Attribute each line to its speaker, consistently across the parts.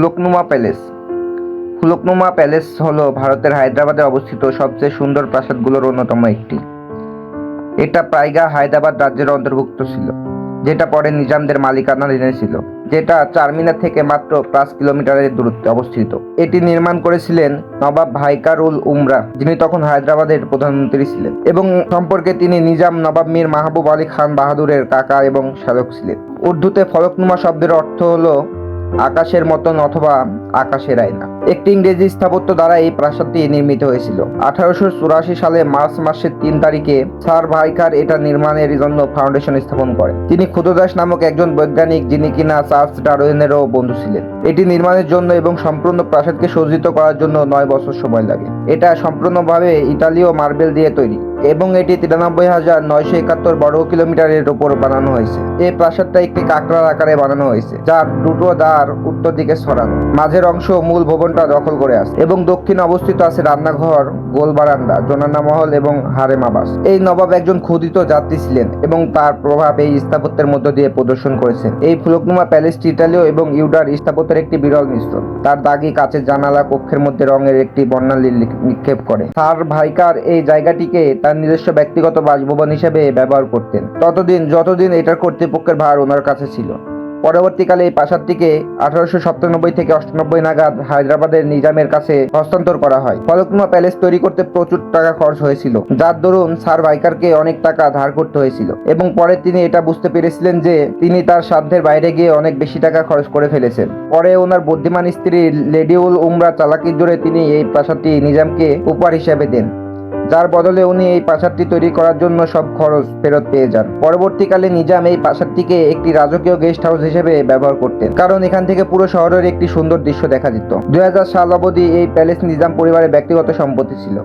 Speaker 1: ফুলকনুমা palace. ফুলকনুমা palace হলো ভারতের হায়দ্রাবাদে অবস্থিত সবচেয়ে সুন্দর প্রাসাদগুলোর অন্যতম একটি। এটা প্রাইগা হায়দ্রাবাদ রাজ্যের অন্তর্ভুক্ত ছিল, যেটা পরে নিজামদের মালিকানাধীনে ছিল, যেটা চারমিনার থেকে মাত্র পাঁচ কিলোমিটারের দূরত্বে অবস্থিত। এটি নির্মাণ করেছিলেন নবাব ভাইকারুল উমরা, যিনি তখন হায়দ্রাবাদের প্রধানমন্ত্রী ছিলেন, এবং সম্পর্কে তিনি নিজাম নবাব মীর মাহবুব আলী খান বাহাদুরের কাকা এবং শালক ছিলেন। উর্দুতে ফলকনুমা শব্দের অর্থ হলো আকাশের মতন অথবা আকাশের আয়না। একটি ইংরেজি স্থাপত্য দ্বারা এই প্রাসাদটি নির্মিত হয়েছিল। আঠারোশো চুরাশি সালে মার্চ মাসের তিন তারিখে স্যার ভাইকার এটা নির্মাণের জন্য ফাউন্ডেশন স্থাপন করেন। তিনি ক্ষুদ্রদাস নামক একজন বৈজ্ঞানিক, যিনি কিনা চার্লস ডারউইনেরও বন্ধু ছিলেন। এটি নির্মাণের জন্য এবং সম্পূর্ণ প্রাসাদকে সজ্জিত করার জন্য নয় বছর সময় লাগে। এটা সম্পূর্ণভাবে ইতালীয় মার্বেল দিয়ে তৈরি। এবং এটি তিরানব্বই হাজার নয়শো একাত্তর বর্গ কিলোমিটারের উপর বানানো হয়েছে। এই প্রাসাদটা একটি কাঁকড়ার আকারে বানানো হয়েছে, যার দুটো দ্বার উত্তর দিকে ছড়ানো। মাঝের অংশ মূল ভবনটা দখল করে আছে এবং দক্ষিণে অবস্থিত আছে রান্নাঘর, গোল বারান্দা, জোনানা মহল এবং হারেম আবাস এই নবাব একজন ক্ষুদিত যাত্রী ছিলেন এবং তার প্রভাব এই স্থাপত্যের মধ্য দিয়ে প্রদর্শন করেছেন। এই ফুলকনুমা প্যালেসটি ইতালীয় এবং ইউডার স্থাপত্যের একটি বিরল মিশ্রণ। তার দাগি কাচের জানালা কক্ষের মধ্যে রঙের একটি বর্ণালী নিক্ষেপ করে। স্যার ভাইকার এই জায়গাটিকে তার নিজস্ব ব্যক্তিগত বাসভবন হিসেবে ব্যবহার করতেন। ততদিন, যতদিন এটার কর্তৃপক্ষের ভার ওনার কাছে ছিল। পরবর্তীকালে এই প্রাসাদটিকে আঠারোশো সাতানব্বই থেকে অষ্টানব্বই নাগাদ হায়দ্রাবাদের নিজামের কাছে হস্তান্তর করা হয়। ফলকনুমা প্যালেস তৈরি করতে প্রচুর টাকা খরচ হয়েছিল। যার দরুন স্যার ভাইকারকে অনেক টাকা ধার করতে হয়েছিল এবং পরে তিনি এটা বুঝতে পেরেছিলেন যে তিনি তার সাধ্যের বাইরে গিয়ে অনেক বেশি টাকা খরচ করে ফেলেছেন। পরে ওনার বুদ্ধিমান স্ত্রী লেডিউল উমরা চালাকির জোরে তিনি এই প্রাসাদটি নিজামকে উপহার হিসেবে দেন। যার বদলে উনি এই প্রাসাদটি তৈরি করার জন্য সব খরচ ফেরত পেয়ে যান। পরবর্তীকালে নিজাম এই প্রাসাদটিকে একটি রাজকীয় গেস্ট হাউস হিসেবে ব্যবহার করতেন, কারণ এখান থেকে পুরো শহরের একটি সুন্দর দৃশ্য দেখা যেত। দু হাজার সাল অবধি এই প্যালেস নিজাম পরিবারের ব্যক্তিগত সম্পত্তি ছিল।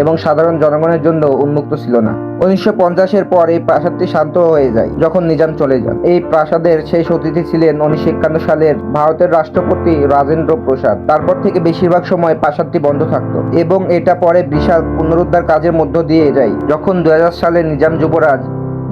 Speaker 1: এবং সাধারণ জনগণের জন্য উন্মুক্ত ছিল না। উনিশশো পঞ্চাশের পর এই প্রাসাদটি শান্ত হয়ে যায়, যখন নিজাম চলে যান। এই প্রাসাদের শেষ অতিথি ছিলেন উনিশশো একান্ন সালের ভারতের রাষ্ট্রপতি রাজেন্দ্র প্রসাদ। তারপর থেকে বেশিরভাগ সময় প্রাসাদটি বন্ধ থাকত এবং এটা পরে বিশাল পুনরুদ্ধার কাজের মধ্য দিয়ে যায়, যখন দুই হাজার সালে নিজাম যুবরাজ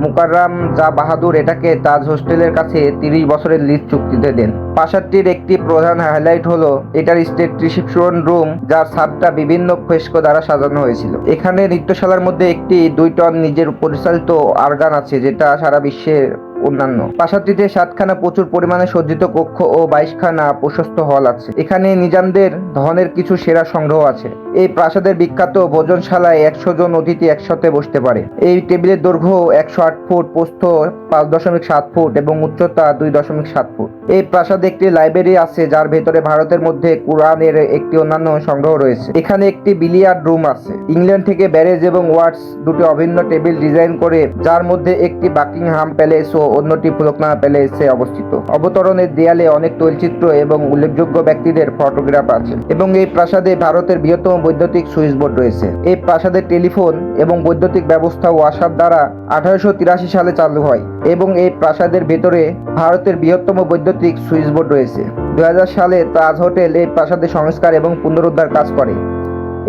Speaker 1: মুকাররাম জা বাহাদুর এটাকে তাজ হোস্টেলের কাছে তিরিশ বছরের লিজ চুক্তিতে দেন। প্রাসাদটির একটি প্রধান হাইলাইট হলো এটার স্টেট রিসিপশন রুম, যার ছাদটা বিভিন্ন ফেস্কো দ্বারা সাজানো হয়েছিল। এখানে নৃত্যশালার মধ্যে একটি দুই টন নিজের পরিচালিত আর্গান আছে, যেটা সারা বিশ্বের অন্যান্য। প্রাসাদটিতে সাতখানা প্রচুর পরিমাণে সজ্জিত কক্ষ ও বাইশখানা প্রশস্ত হল আছে। এখানে নিজামদের ধনের কিছু সেরা সংগ্রহ আছে। এই প্রাসাদের বিখ্যাত ভোজনশালায় একশো জন অতিথি একসাথে বসতে পারে। এই টেবিলের দৈর্ঘ্য একশো আট ফুট, প্রস্থ পাঁচ দশমিক সাত ফুট এবং উচ্চতা দুই দশমিক সাত ফুট। এই প্রাসাদে একটি লাইব্রেরি আছে, যার ভেতরে ভারতের মধ্যে কোরআনের একটি অন্যান্য সংগ্রহ রয়েছে। এখানে একটি বিলিয়ার্ড রুম আছে। ইংল্যান্ড থেকে ব্যারেজ এবং ওয়ার্ডস দুটি অভিন্ন টেবিল ডিজাইন করে, যার মধ্যে একটি বাকিংহাম প্যালেস ও অন্যটি ফুলকনামা প্যালেসে অবস্থিত। অবতরণের দেয়ালে অনেক তৈলচিত্র এবং উল্লেখযোগ্য ব্যক্তিদের ফটোগ্রাফ আছে। এবং এই প্রাসাদে ভারতের বৃহত্তম বৈদ্যুতিক সুইচ বোর্ড রয়েছে। এই প্রাসাদের টেলিফোন এবং বৈদ্যুতিক ব্যবস্থা ওয়াসার দ্বারা আঠারোশো তিরাশি সালে চালু হয় এবং এই প্রাসাদের ভেতরে ভারতের বৃহত্তম বৈদ্যুতিক সুইচ বোর্ড রয়েছে। দু সালে তাজ হোটেল এই প্রাসাদের সংস্কার এবং পুনরুদ্ধার কাজ করে।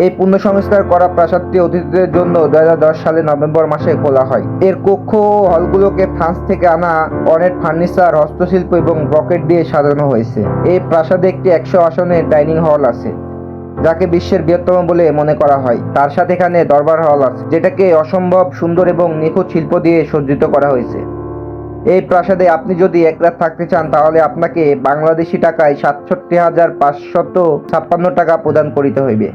Speaker 1: এই পুনঃ সংস্কার করা প্রাসাদটি অতিথিদের জন্য দু হাজার দশ সালে নভেম্বর মাসে খোলা হয়। এর কক্ষ হলগুলোকে ফ্রান্স থেকে আনা অনেক ফার্নিচার, হস্তশিল্প এবং ব্রকেট দিয়ে সাজানো হয়েছে। এই প্রাসাদে একটি একশো আসনের ডাইনিং হল আছে। যাকে বিশ্বের বৃহত্তম বলে মনে করা হয়। তার সাথে এখানে দরবার হল আছে, যেটাকে অসম্ভব সুন্দর এবং নিখুঁত শিল্প দিয়ে সজ্জিত করা হয়েছে। এই প্রাসাদে আপনি যদি এক রাত থাকতে চান, তাহলে আপনাকে বাংলাদেশি টাকায় সাতষট্টি হাজার পাঁচশত ছাপ্পান্ন টাকা প্রদান করিতে হইবে।